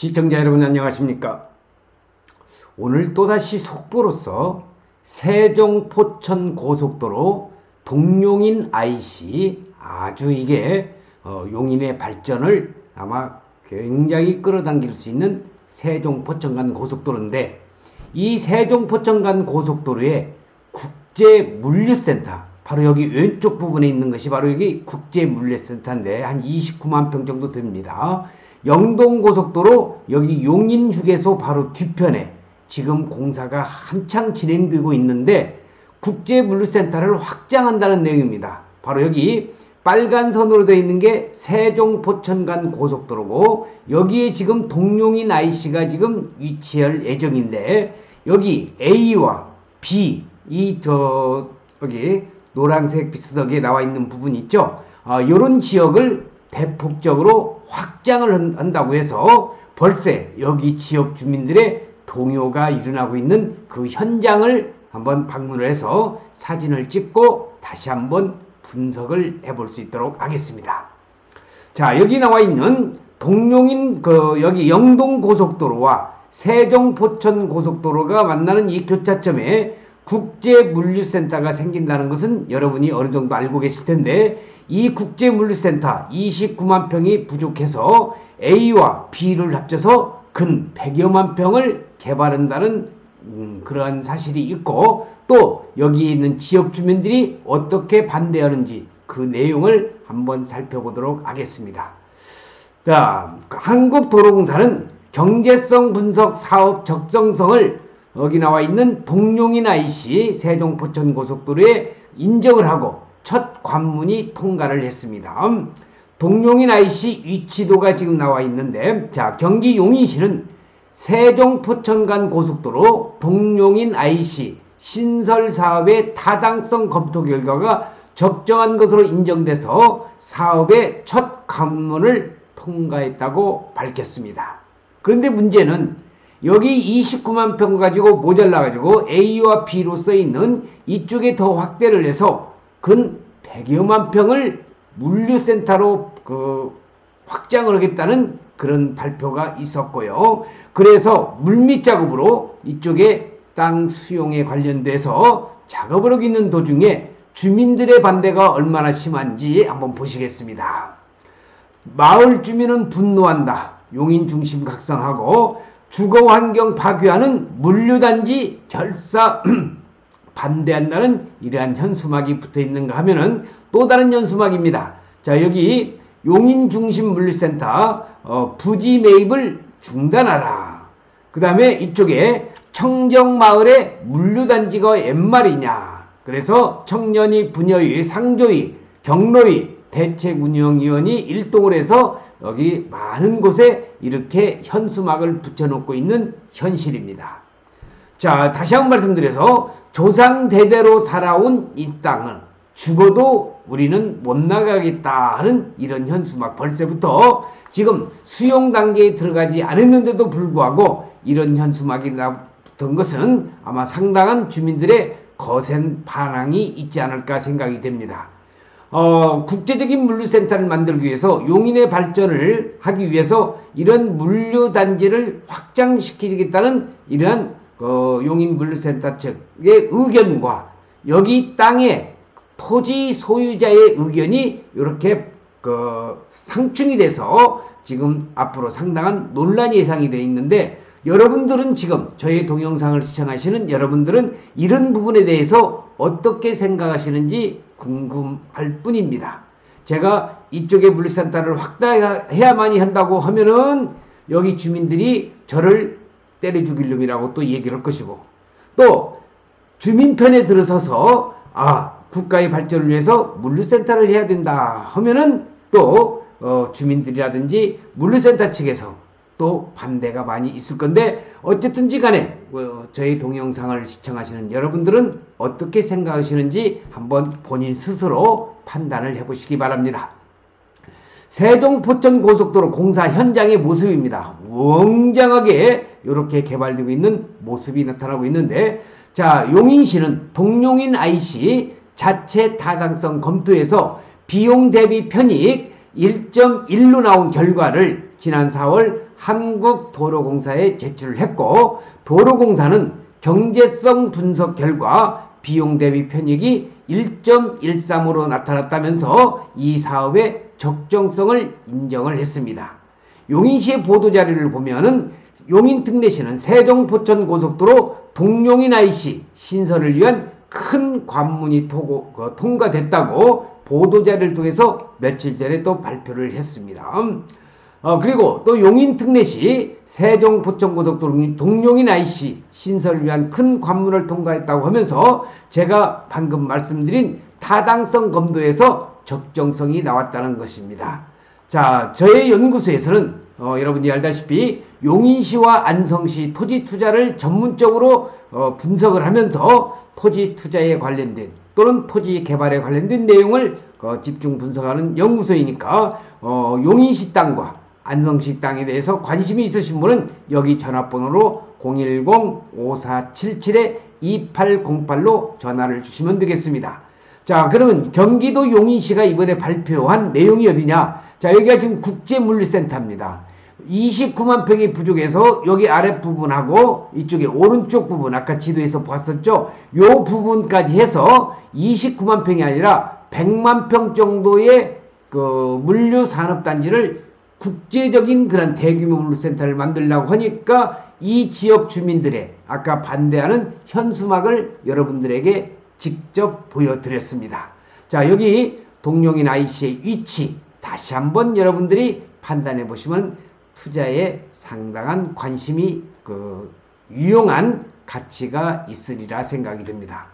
시청자 여러분 안녕하십니까? 오늘 또다시 속보로서 세종 포천 고속도로 동용인 IC 아주 이게 어, 용인의 발전을 아마 굉장히 끌어당길 수 있는 세종 포천 간 고속도로인데 이 세종 포천 간 고속도로에 국제 물류센터 바로 여기 왼쪽 부분에 있는 것이 바로 여기 국제 물류센터인데 한 29만 평 정도 됩니다. 영동 고속도로 여기 용인 휴게소 바로 뒤편에 지금 공사가 한창 진행되고 있는데 국제 물류센터를 확장한다는 내용입니다. 바로 여기 빨간 선으로 되어 있는 게 세종 포천 간 고속도로고 여기에 지금 동용인 IC가 지금 위치할 예정인데 여기 A와 B 이 저 여기 노란색 비스덕에 나와 있는 부분 있죠. 아, 이런 지역을 대폭적으로 확장을 한- 한다고 해서 벌새 여기 지역 주민들의 동요가 일어나고 있는 그 현장을 한번 방문을 해서 사진을 찍고 다시 한번 분석을 해볼 수 있도록 하겠습니다. 자, 여기 나와 있는 동용인 그 여기 영동 고속도로와 세종 포천 고속도로가 만나는 이 교차점에 국제 물류센터가 생긴다는 것은 여러분이 어느 정도 알고 계실 텐데 이 국제 물류센터 29만 평이 부족해서 A와 B를 합쳐서 근 100여만 평을 개발한다는 음, 그러한 사실이 있고 또 여기 있는 지역 주민들이 어떻게 반대하는지 그 내용을 한번 살펴보도록 하겠습니다. 자, 한국도로공사는 경제성 분석 사업 적정성을 여기 나와 있는 동용인 IC 세종 포천 고속도로에 인정을 하고 첫 관문이 통과를 했습니다. 음, 동용인 IC 위치도가 지금 나와 있는데 자, 경기 용인시는 세종 포천 간 고속도로 동용인 IC 신설 사업의 타당성 검토 결과가 적정한 것으로 인정돼서 사업의 첫 관문을 통과했다고 밝혔습니다. 그런데 문제는 여기 29만 평 가지고 모자라 가지고 A와 B로 써 있는 이쪽에 더 확대를 해서 근 100여만 평을 물류센터로 그 확장을 하겠다는 그런 발표가 있었고요. 그래서 물밑 작업으로 이쪽에 땅 수용에 관련돼서 작업을 하고 있는 도중에 주민들의 반대가 얼마나 심한지 한번 보시겠습니다. 마을 주민은 분노한다. 용인 중심 각성하고 주거 환경 파괴하는 물류단지 결사 반대한다는 이러한 현수막이 붙어 있는가 하면은 또 다른 현수막입니다. 자, 여기 용인 중심 물류센터 어, 부지 매입을 중단하라. 그 다음에 이쪽에 청정마을에 물류단지가 웬 말이냐. 그래서 청년이 분여위, 상조위, 경로위, 대책운영위원이 일동을 해서 여기 많은 곳에 이렇게 현수막을 붙여놓고 있는 현실입니다. 자, 다시 한번 말씀드려서 조상 대대로 살아온 이 땅은 죽어도 우리는 못 나가겠다 하는 이런 현수막 벌써부터 지금 수용 단계에 들어가지 않았는데도 불구하고 이런 현수막이 붙은 것은 아마 상당한 주민들의 거센 반항이 있지 않을까 생각이 됩니다. 어, 국제적인 물류센터를 만들기 위해서 용인의 발전을 하기 위해서 이런 물류단지를 확장시키겠다는 이러한 어, 용인 물류센터 측의 의견과 여기 땅의 토지 소유자의 의견이 이렇게 그 상충이 돼서 지금 앞으로 상당한 논란이 예상이 되어 있는데 여러분들은 지금 저의 동영상을 시청하시는 여러분들은 이런 부분에 대해서 어떻게 생각하시는지 궁금할 뿐입니다. 제가 이쪽에 물류센터를 확대해야만이 한다고 하면은 여기 주민들이 저를 때려 죽일 놈이라고 또 얘기를 할 것이고 또 주민 편에 들어서서 아 국가의 발전을 위해서 물류센터를 해야 된다 하면은 또 어, 주민들이라든지 물류센터 측에서 또 반대가 많이 있을 건데 어쨌든지 간에 어, 저희 동영상을 시청하시는 여러분들은 어떻게 생각하시는지 한번 본인 스스로 판단을 해보시기 바랍니다. 세종 포천 고속도로 공사 현장의 모습입니다. 웅장하게 이렇게 개발되고 있는 모습이 나타나고 있는데 자 용인시는 동용인 IC 자체 타당성 검토에서 비용 대비 편익 1.1로 나온 결과를 지난 4월 한국도로공사에 제출을 했고 도로공사는 경제성 분석 결과 비용 대비 편익이 1.13으로 나타났다면서 이 사업의 적정성을 인정을 했습니다. 용인시의 보도자료를 보면은 용인특례시는 세종포천 고속도로 동용인 IC 신설을 위한 큰 관문이 토고, 그, 통과됐다고 보도자료를 통해서 며칠 전에 또 발표를 했습니다. 어, 그리고 또 용인 특례시 세종 포천고속도로 동용인 IC 신설을 위한 큰 관문을 통과했다고 하면서 제가 방금 말씀드린 타당성 검도에서 적정성이 나왔다는 것입니다. 자, 저의 연구소에서는 어, 여러분이 알다시피 용인시와 안성시 토지 투자를 전문적으로 어, 분석을 하면서 토지 투자에 관련된 또는 토지 개발에 관련된 내용을 어, 집중 분석하는 연구소이니까 어, 용인시 땅과 안성시 땅에 대해서 관심이 있으신 분은 여기 전화번호로 010-5477-2808로 전화를 주시면 되겠습니다. 자, 그러면 경기도 용인시가 이번에 발표한 내용이 어디냐? 자, 여기가 지금 국제물류센터입니다. 29만 평이 부족해서 여기 아랫부분하고 이쪽에 오른쪽 부분 아까 지도에서 봤었죠. 요 부분까지 해서 29만 평이 아니라 100만 평 정도의 그 물류 산업 단지를 국제적인 그런 대규모 물류센터를 만들려고 하니까 이 지역 주민들의 아까 반대하는 현수막을 여러분들에게 직접 보여드렸습니다. 자, 여기 동룡인 IC의 위치 다시 한번 여러분들이 판단해 보시면 투자에 상당한 관심이 그 유용한 가치가 있으리라 생각이 듭니다.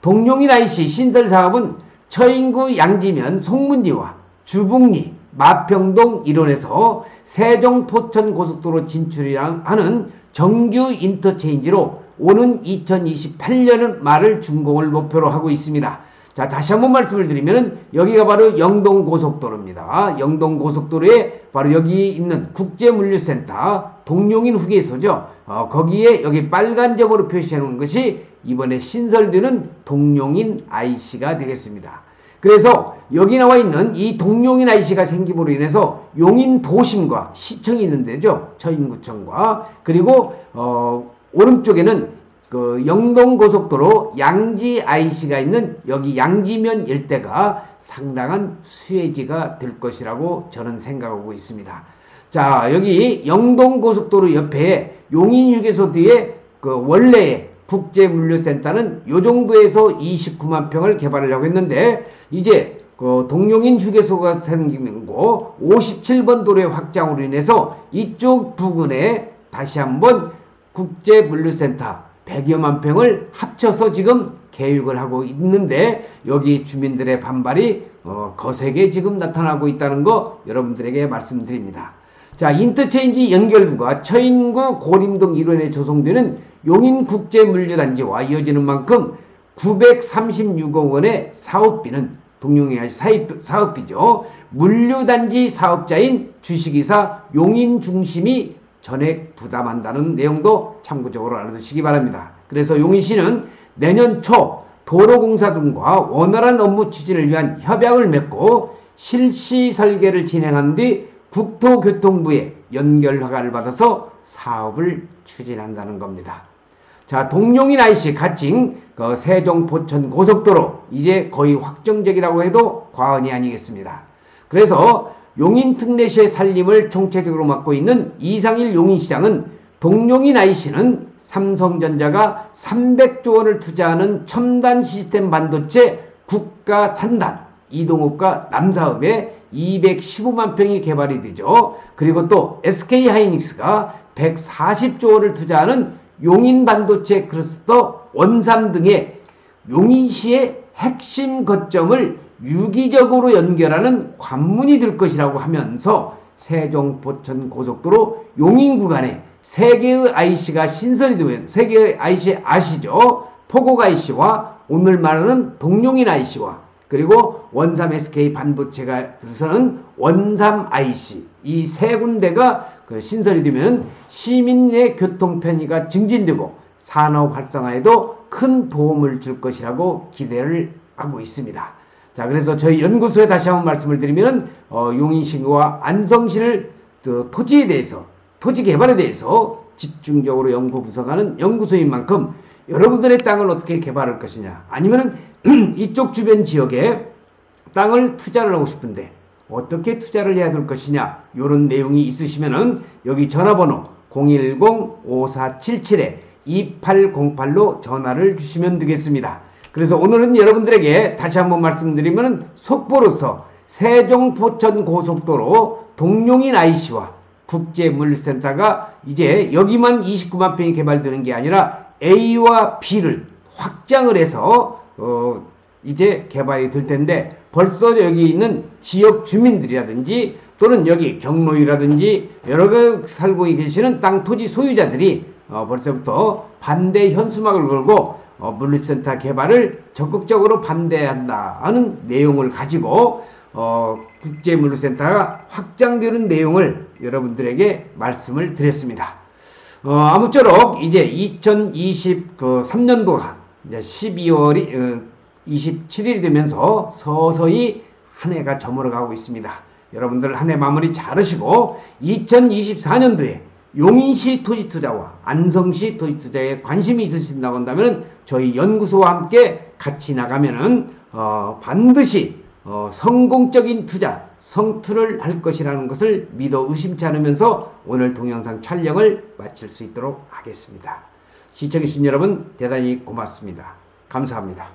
동룡인 IC 신설 사업은 처인구 양지면 송문리와 주북리 마평동 일원에서 세종 포천 고속도로 진출이라는 정규 인터체인지로 오는 2028년 말을 준공을 목표로 하고 있습니다. 자, 다시 한번 말씀을 드리면 여기가 바로 영동 고속도로입니다. 영동 고속도로에 바로 여기 있는 국제물류센터 동용인 후계소죠. 어, 거기에 여기 빨간 점으로 표시해 놓은 것이 이번에 신설되는 동용인 IC가 되겠습니다. 그래서 여기 나와 있는 이 동용인 IC가 생김으로 인해서 용인 도심과 시청이 있는 데죠. 처인구청과 그리고 어, 오른쪽에는 그 영동고속도로 양지 IC가 있는 여기 양지면 일대가 상당한 수혜지가 될 것이라고 저는 생각하고 있습니다. 자, 여기 영동고속도로 옆에 용인휴게소 뒤에 그 원래의 국제물류센터는 요 정도에서 29만 평을 개발하려고 했는데 이제 그 동용인 휴게소가 생기고 57번 도로의 확장으로 인해서 이쪽 부근에 다시 한번 국제물류센터 100여만 평을 합쳐서 지금 계획을 하고 있는데 여기 주민들의 반발이 어, 거세게 지금 나타나고 있다는 거 여러분들에게 말씀드립니다. 자, 인터체인지 연결부가 처인구 고림동 일원에 조성되는 용인국제물류단지와 이어지는 만큼 936억 원의 사업비는 동용의 사업비죠. 물류단지 사업자인 주식이사 용인중심이 전액 부담한다는 내용도 참고적으로 알아두시기 바랍니다. 그래서 용인시는 내년 초 도로공사 등과 원활한 업무 추진을 위한 협약을 맺고 실시 설계를 진행한 뒤 국토교통부에 연결 허가를 받아서 사업을 추진한다는 겁니다. 자, 동용인 IC 가칭 그 세종 포천 고속도로 이제 거의 확정적이라고 해도 과언이 아니겠습니다. 그래서 용인 특례시의 살림을 총체적으로 맡고 있는 이상일 용인시장은 동용인 IC는 삼성전자가 300조 원을 투자하는 첨단 시스템 반도체 국가 산단 이동욱과 남사업에 215만 평이 개발이 되죠. 그리고 또 SK 하이닉스가 140조 원을 투자하는 용인 반도체 클러스터 원삼 등의 용인시의 핵심 거점을 유기적으로 연결하는 관문이 될 것이라고 하면서 세종 포천 고속도로 용인 구간에 세 개의 IC가 신설이 되면 세 개의 IC 아시죠? 포곡 IC와 오늘 말하는 동용인 IC와 그리고 원삼 SK 반도체가 들어서는 원삼 IC 이 세 군데가 그 신설이 되면 시민의 교통 편의가 증진되고 산업 활성화에도 큰 도움을 줄 것이라고 기대를 하고 있습니다. 자, 그래서 저희 연구소에 다시 한번 말씀을 드리면 어, 용인시와 안성시를 또 토지에 대해서 토지 개발에 대해서 집중적으로 연구 분석하는 연구소인 만큼 여러분들의 땅을 어떻게 개발할 것이냐 아니면은 이쪽 주변 지역에 땅을 투자를 하고 싶은데 어떻게 투자를 해야 될 것이냐 이런 내용이 있으시면은 여기 전화번호 010-5477-2808로 전화를 주시면 되겠습니다. 그래서 오늘은 여러분들에게 다시 한번 말씀드리면은 속보로서 세종 포천 고속도로 동룡인 IC와 국제물센터가 이제 여기만 29만 평이 개발되는 게 아니라 A와 B를 확장을 해서 어 이제 개발이 될 텐데 벌써 여기 있는 지역 주민들이라든지 또는 여기 경로이라든지 여러 개 살고 계시는 땅 토지 소유자들이 어 벌써부터 반대 현수막을 걸고 어 물류센터 개발을 적극적으로 반대한다 하는 내용을 가지고 어 국제물류센터가 확장되는 내용을 여러분들에게 말씀을 드렸습니다. 어, 아무쪼록 이제 2023년도가 이제 12월이 어, 27일이 되면서 서서히 한 해가 저물어가고 있습니다. 여러분들 한 해 마무리 잘하시고 2024년도에 용인시 토지 투자와 안성시 토지 투자에 관심이 있으신다고 한다면 저희 연구소와 함께 같이 나가면은 어, 반드시 어, 성공적인 투자, 성투를 할 것이라는 것을 믿어 의심치 않으면서 오늘 동영상 촬영을 마칠 수 있도록 하겠습니다. 시청해주신 여러분 대단히 고맙습니다. 감사합니다.